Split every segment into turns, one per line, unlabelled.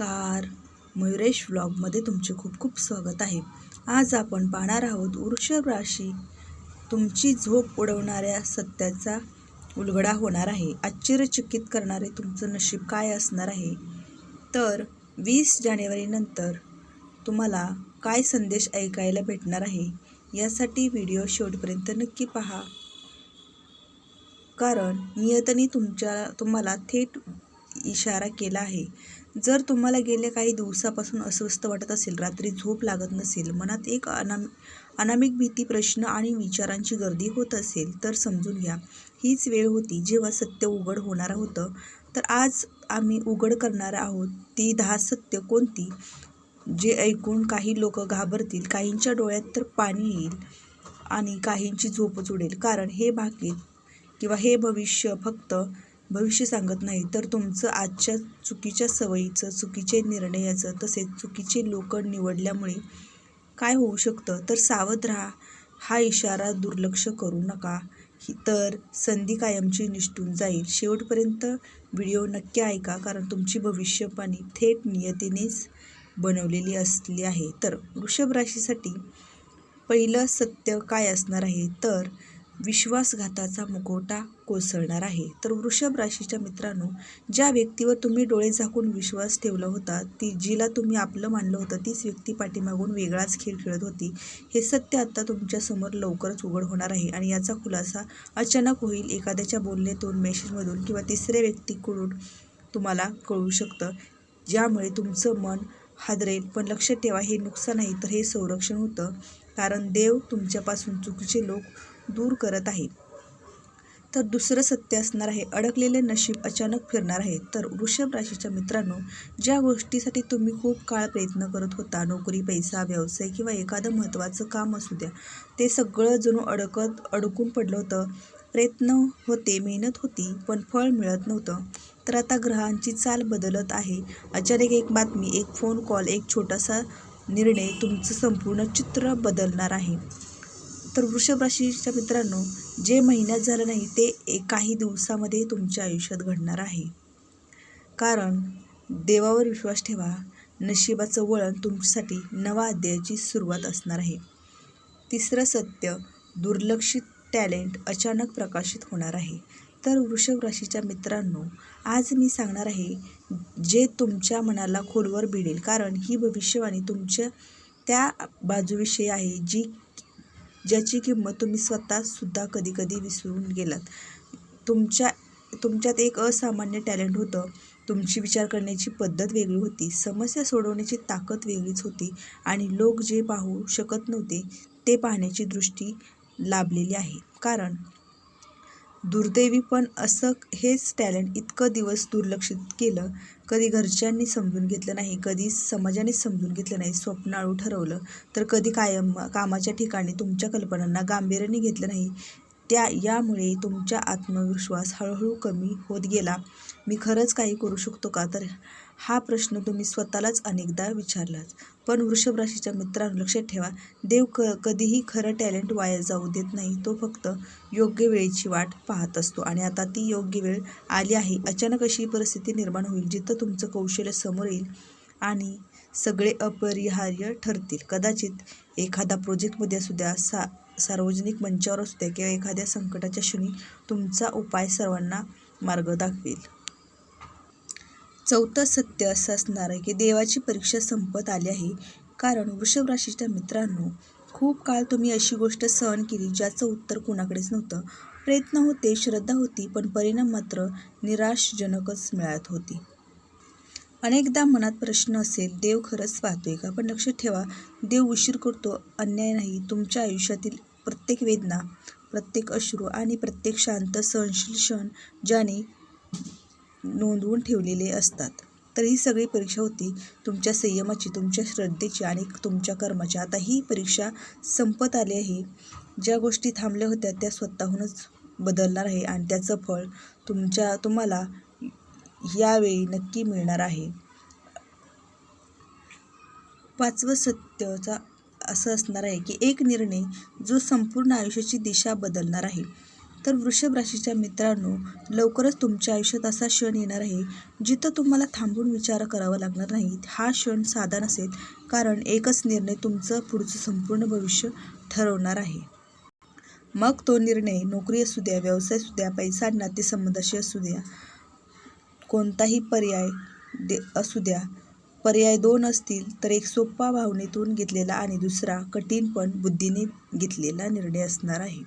नमस्कार. मयुरेश व्लॉगमध्ये तुमचे खूप खूप स्वागत आहे. आज आपण पाहणार आहोत वृषभ राशी. तुमची झोप उडवणाऱ्या सत्याचा उलगडा होणार आहे. आश्चर्यचकित करणारे तुमचं नशीब काय असणार आहे? तर वीस जानेवारीनंतर तुम्हाला काय संदेश ऐकायला भेटणार आहे? यासाठी व्हिडिओ शेवटपर्यंत नक्की पहा. कारण नियतनी तुमच्या तुम्हाला थेट इशारा केला आहे. जर तुम्हाला गेल्या काही दिवसापासून अस्वस्थ वाटत असेल रात्री झोप लागत नसेल मनात एक अनाम अनामिक भीती प्रश्न आणि विचारांची गर्दी होत असेल तर समजून घ्या. हीच वेळ होती जेव्हा सत्य उघड होणार होतं. तर आज आम्ही उघड करणार आहोत ती दहा सत्य कोणती? जे ऐकून काही लोक घाबरतील काहींच्या डोळ्यात तर पाणी येईल आणि काहींची झोपच उडेल कारण हे भाकीत किंवा हे भविष्य फक्त भविष्य सांगत नाही तर तुमचं आजच्या चुकीच्या सवयीचं चुकीचे निर्णयाचं तसेच चुकीचे लोक निवडल्यामुळे काय होऊ शकतं? तर सावध राहा. हा इशारा दुर्लक्ष करू नका. ही तर संधी कायमची निष्ठून जाईल. शेवटपर्यंत व्हिडिओ नक्की ऐका कारण तुमची भविष्यवाणी थेट नियतीनेच बनवलेली असली आहे. तर वृषभ राशीसाठी पहिलं सत्य काय असणार आहे? तर विश्वासघाताचा मुखवटा कोसळणार आहे. तर वृषभ राशीच्या मित्रांनो ज्या व्यक्तीवर तुम्ही डोळे झाकून विश्वास ठेवला होता ती जिला तुम्ही आपलं मानलं होतं तीच व्यक्ती पाठीमागून वेगळाच खेळ खेळत होती. हे सत्य आता तुमच्यासमोर लवकरच उघड होणार आहे आणि याचा खुलासा अचानक होईल एखाद्याच्या बोलण्यातून मेसेजमधून किंवा तिसऱ्या व्यक्तीकडून तुम्हाला कळू शकतं. ज्यामुळे तुमचं मन हादरेल. पण लक्षात ठेवा हे नुकसान नाही तर हे संरक्षण होतं. कारण देव तुमच्यापासून चुकीचे लोक दूर करत आहे. तर दुसरं सत्य असणार आहे अडकलेले नशीब अचानक फिरणार आहे. तर वृषभ राशीच्या मित्रांनो ज्या गोष्टीसाठी तुम्ही खूप काळ प्रयत्न करत होता नोकरी पैसा व्यवसाय किंवा एखादं महत्त्वाचं काम असू द्या ते सगळं जणू अडकत अडकून पडलं होतं. प्रयत्न होते मेहनत होती पण फळ मिळत नव्हतं. तर आता ग्रहांची चाल बदलत आहे. अचानक एक बातमी एक फोन कॉल एक छोटासा निर्णय तुमचं संपूर्ण चित्र बदलणार आहे. तर वृषभ राशीच्या मित्रांनो जे महिन्यात झालं नाही ते काही दिवसामध्ये तुमच्या आयुष्यात घडणार आहे. कारण देवावर विश्वास ठेवा नशिबाचं वळण तुमच्यासाठी नवा अध्यायाची सुरुवात असणार आहे. तिसरं सत्य दुर्लक्षित टॅलेंट अचानक प्रकाशित होणार आहे. तर वृषभ राशीच्या मित्रांनो आज मी सांगणार आहे जे तुमच्या मनाला खोलवर भिडेल कारण ही भविष्यवाणी तुमच्या त्या बाजूविषयी आहे जी ज्याची किंमत तुम्ही स्वतःसुद्धा कधीकधी विसरून गेलात. तुमच्या तुमच्यात एक असामान्य टॅलेंट होतं. तुमची विचार करण्याची पद्धत वेगळी होती. समस्या सोडवण्याची ताकद वेगळीच होती. आणि लोक जे पाहू शकत नव्हते ते पाहण्याची दृष्टी लाभलेली आहे. कारण दुर्दैवी पण असं हेच टॅलेंट इतकं दिवस दुर्लक्षित केलं. कधी घरच्यांनी समजून घेतलं नाही कधी समाजाने समजून घेतलं नाही स्वप्नाळू ठरवलं. तर कधी कायम कामाच्या ठिकाणी तुमच्या कल्पनांना गांभीर्याने घेतलं नाही. त्या यामुळे तुमचा आत्मविश्वास हळूहळू कमी होत गेला. मी खरंच काही करू शकतो का? तर हा प्रश्न तुम्ही स्वतःलाच अनेकदा विचारलाच पण वृषभ राशीच्या मित्रांनो लक्षात ठेवा देव क कधीही खरं टॅलेंट वाया जाऊ देत नाही. तो फक्त योग्य वेळेची वाट पाहत असतो आणि आता ती योग्य वेळ आली आहे. अचानक अशी परिस्थिती निर्माण होईल जिथं तुमचं कौशल्य समोर येईल आणि सगळे अपरिहार्य ठरतील. कदाचित एखादा प्रोजेक्टमध्ये असू द्या सा सार्वजनिक मंचावर असू द्या किंवा एखाद्या संकटाच्या क्षणी तुमचा उपाय सर्वांना मार्ग दाखवेल. चौथं सत्य असं असणार आहे की देवाची परीक्षा संपत आली आहे. कारण वृषभ राशीच्या मित्रांनो खूप काळ तुम्ही अशी गोष्ट सहन केली ज्याचं उत्तर कुणाकडेच नव्हतं. प्रयत्न होते श्रद्धा होती पण परिणाम मात्र निराशजनकच मिळत होती. अनेकदा मनात प्रश्न असेल देव खरंच पाहतोय का? पण लक्षात ठेवा देव उशीर करतो अन्याय नाही तुमच्या आयुष्यातील प्रत्येक वेदना प्रत्येक अश्रू आणि प्रत्येक शांत सहनशील क्षण ज्याने नोंदवून ठेवलेले असतात. तर ही सगळी परीक्षा होती तुमच्या संयमाची तुमच्या श्रद्धेची आणि तुमच्या कर्माची. आता ही परीक्षा संपत आली आहे. ज्या गोष्टी थांबल्या होत्या त्या स्वतःहूनच बदलणार आहे आणि त्याचं फळ तुमच्या तुम्हाला यावेळी नक्की मिळणार आहे. पाचवं सत्यचा असं असणार आहे की एक निर्णय जो संपूर्ण आयुष्याची दिशा बदलणार आहे. तर वृषभ राशीच्या मित्रांनो लवकरच तुमच्या आयुष्यात असा क्षण येणार आहे जिथं तुम्हाला थांबून विचार करावा लागणार नाही हा क्षण साधा नसेल कारण एकच निर्णय तुमचं पुढचं संपूर्ण भविष्य ठरवणार आहे. मग तो निर्णय नोकरी असू द्या व्यवसाय असू द्या पैसा नातेसंबंधाशी असू द्या. कोणताही पर्याय दे असू द्या. पर्याय दोन असतील तर एक सोपा भावनेतून घेतलेला आणि दुसरा कठीण पण बुद्धीने घेतलेला निर्णय असणार आहे.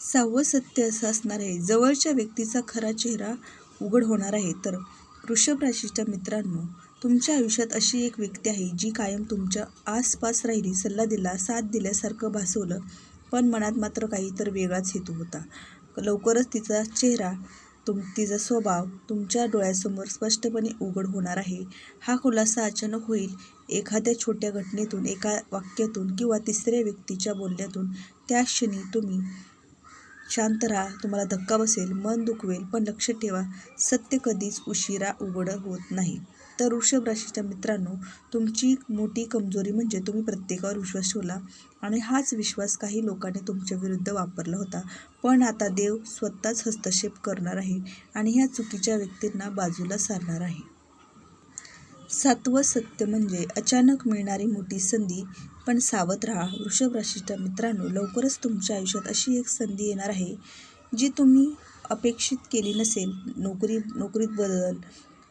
सहावं सत्य असं असणार आहे. जवळच्या व्यक्तीचा खरा चेहरा उघड होणार आहे. तर वृषभ राशीच्या मित्रांनो तुमच्या आयुष्यात अशी एक व्यक्ती आहे जी कायम तुमच्या आसपास राहिली सल्ला दिला साथ दिल्यासारखं भासवलं पण मनात मात्र काही तर वेगळाच हेतू होता. लवकरच तिचा चेहरा तुम तिचा स्वभाव तुमच्या डोळ्यासमोर स्पष्टपणे उघड होणार आहे. हा खुलासा अचानक होईल. एखाद्या छोट्या घटनेतून एका वाक्यातून किंवा तिसऱ्या व्यक्तीच्या बोलण्यातून. त्या क्षणी तुम्ही शांत राहा तुम्हाला धक्का बसेल मन दुखवेल पण लक्ष ठेवा सत्य कधीच उशिरा उघड होत नाही. तर वृषभ राशीच्या मित्रांनो तुमची मोठी कमजोरी म्हणजे तुम्ही प्रत्येकावर विश्वास ठेवला आणि हाच विश्वास काही लोकांनी तुमच्या विरुद्ध वापरला होता. पण आता देव स्वतःच हस्तक्षेप करणार आहे आणि ह्या चुकीच्या व्यक्तींना बाजूला सारणार आहे. सातवं सत्य म्हणजे अचानक मिळणारी मोठी संधी पण सावध राहा. वृषभ राशीच्या मित्रांनो लवकरच तुमच्या आयुष्यात अशी एक संधी येणार आहे जी तुम्ही अपेक्षित केली नसेल. नोकरी नोकरीत बदल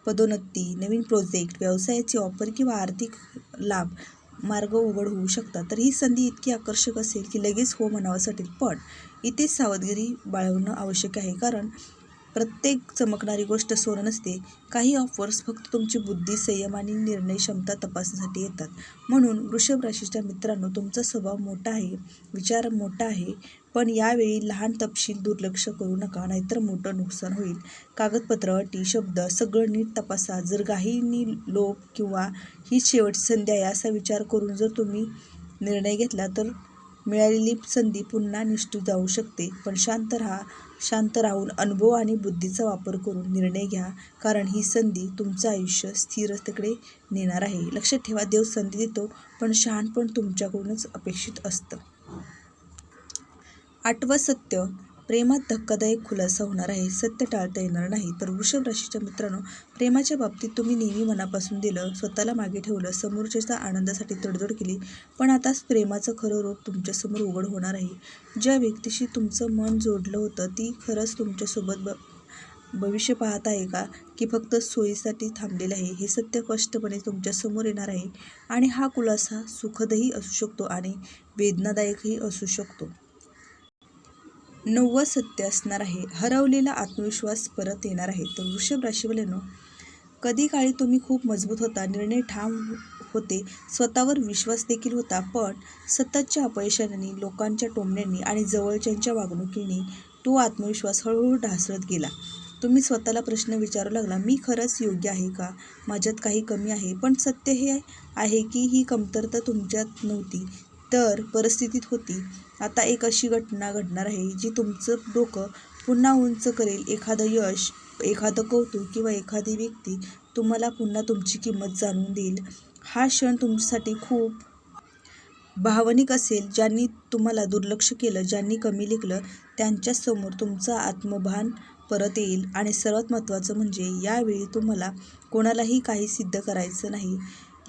पदोन्नती नवीन प्रोजेक्ट व्यवसायाची ऑफर किंवा आर्थिक लाभ मार्ग उघड होऊ शकतात. तर ही संधी इतकी आकर्षक असेल की लगेच हो म्हणावं वाटेल पण इथेच सावधगिरी बाळगणं आवश्यक आहे कारण प्रत्येक चमकणारी गोष्ट सोनं नसते. काही ऑफर्स फक्त तुमची बुद्धी संयम आणि निर्णय क्षमता तपासण्यासाठी येतात. म्हणून वृषभ राशीच्या मित्रांनो तुमचा स्वभाव मोठा आहे विचार मोठा आहे पण यावेळी लहान तपशील दुर्लक्ष करू नका नाहीतर मोठं नुकसान होईल. कागदपत्र अटी शब्द सगळं नीट तपासा. जर काहींनी लोभ किंवा ही शेवटची संधी आहे असा विचार करून जर तुम्ही निर्णय घेतला तर मिळालेली संधी पुन्हा निष्ठू जाऊ शकते. पण शांत राहा. शांत राहून अनुभव आणि बुद्धीचा वापर करून निर्णय घ्या. कारण ही संधी तुमचं आयुष्य स्थिरतेकडे नेणार आहे. लक्षात ठेवा देव संधी देतो पण शहाणपण तुमच्याकडूनच अपेक्षित असतं. आठवं सत्य. प्रेमात धक्कादायक खुलासा होणार आहे सत्य टाळता येणार नाही. तर वृषभ राशीच्या मित्रांनो प्रेमाच्या बाबतीत तुम्ही नेहमी मनापासून दिलं स्वतःला मागे ठेवलं समोरच्याच्या आनंदासाठी तडजोड केली पण आता प्रेमाचं खरं रूप तुमच्यासमोर उघड होणार आहे. ज्या व्यक्तीशी तुमचं मन जोडलं होतं ती खरंच तुमच्यासोबत ब भविष्य पाहत आहे का? की फक्त सोयीसाठी थांबलेलं आहे हे सत्य स्पष्टपणे तुमच्यासमोर येणार आहे. आणि हा खुलासा सुखदही असू शकतो आणि वेदनादायकही असू शकतो. नव्वद सत्य असणार आहे. हरवलेला आत्मविश्वास परत येणार आहे. तर वृषभ राशीवाल्यानो कधी काळी तुम्ही खूप मजबूत होता निर्णय ठाम होते स्वतःवर विश्वास देखील होता पण सततच्या अपयशांनी लोकांच्या टोमण्यांनी आणि जवळच्यांच्या वागणुकीने तो आत्मविश्वास हळूहळू ढासळत गेला. तुम्ही स्वतःला प्रश्न विचारू लागला मी खरंच योग्य आहे का? माझ्यात काही कमी आहे. पण सत्य हे आहे की ही कमतरता तुमच्यात नव्हती. तर परिस्थितीत होती. आता एक अशी घटना घडणार आहे जी तुमचं डोकं पुन्हा उंच करेल. एखादं यश एखादं कौतुक किंवा एखादी व्यक्ती तुम्हाला पुन्हा तुमची किंमत जाणून देईल. हा क्षण तुमच्यासाठी खूप भावनिक असेल ज्यांनी तुम्हाला दुर्लक्ष केलं ज्यांनी कमी लेखलं त्यांच्यासमोर तुमचं आत्मभान परत येईल. आणि सर्वात महत्त्वाचं म्हणजे यावेळी तुम्हाला कोणालाही काही सिद्ध करायचं नाही.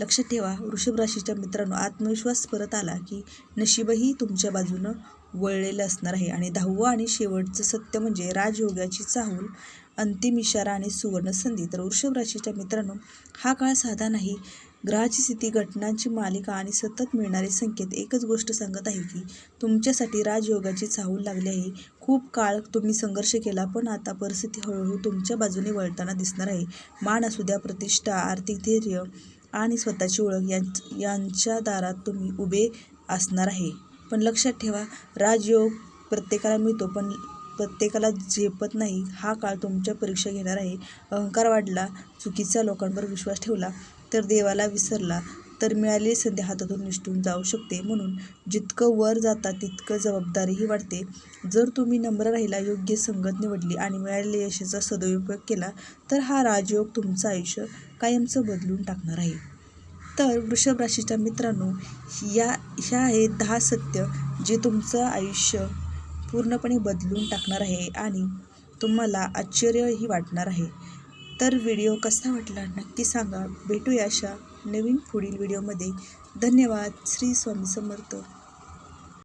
लक्षात ठेवा. वृषभ राशीच्या मित्रांनो आत्मविश्वास परत आला की नशीबही तुमच्या बाजूनं वळलेलं असणार आहे. आणि दहावं आणि शेवटचं सत्य म्हणजे राजयोगाची चाहूल अंतिम इशारा आणि सुवर्ण संधी. तर वृषभ राशीच्या मित्रांनो हा काळ साधा नाही. ग्रहाची स्थिती घटनांची मालिका आणि सतत मिळणारे संकेत एकच गोष्ट सांगत आहे की तुमच्यासाठी राजयोगाची चाहूल लागली आहे. खूप काळ तुम्ही संघर्ष केला पण आता परिस्थिती हळूहळू तुमच्या बाजूने वळताना दिसणार आहे. मान असू द्या प्रतिष्ठा आर्थिक धैर्य आणि स्वतःची ओळख यां यांच्या दारात तुम्ही उभे असणार आहे. पण लक्षात ठेवा राजयोग प्रत्येकाला मिळतो पण प्रत्येकाला झेपत नाही. हा काळ तुमच्या परीक्षा घेणार आहे. अहंकार वाढला चुकीचा लोकांवर विश्वास ठेवला तर देवाला विसरला. तर मिळालेली संधी हातातून निष्ठून जाऊ शकते. म्हणून जितकं वर जाता तितकं जबाबदारीही वाढते. जर तुम्ही नम्र राहिला योग्य संगत निवडली आणि मिळालेल्या यशाचा सदुपयोग केला तर हा राजयोग तुमचं आयुष्य कायमचं बदलून टाकणार आहे. तर वृषभ राशीच्या मित्रांनो या ह्या आहेत दहा सत्य जे तुमचं आयुष्य पूर्णपणे बदलून टाकणार आहे आणि तुम्हाला आश्चर्यही वाटणार आहे. तर व्हिडिओ कसा वाटला नक्की सांगा. भेटूया अशा नवीन पुढील व्हिडिओमध्ये. धन्यवाद. श्री स्वामी समर्थ.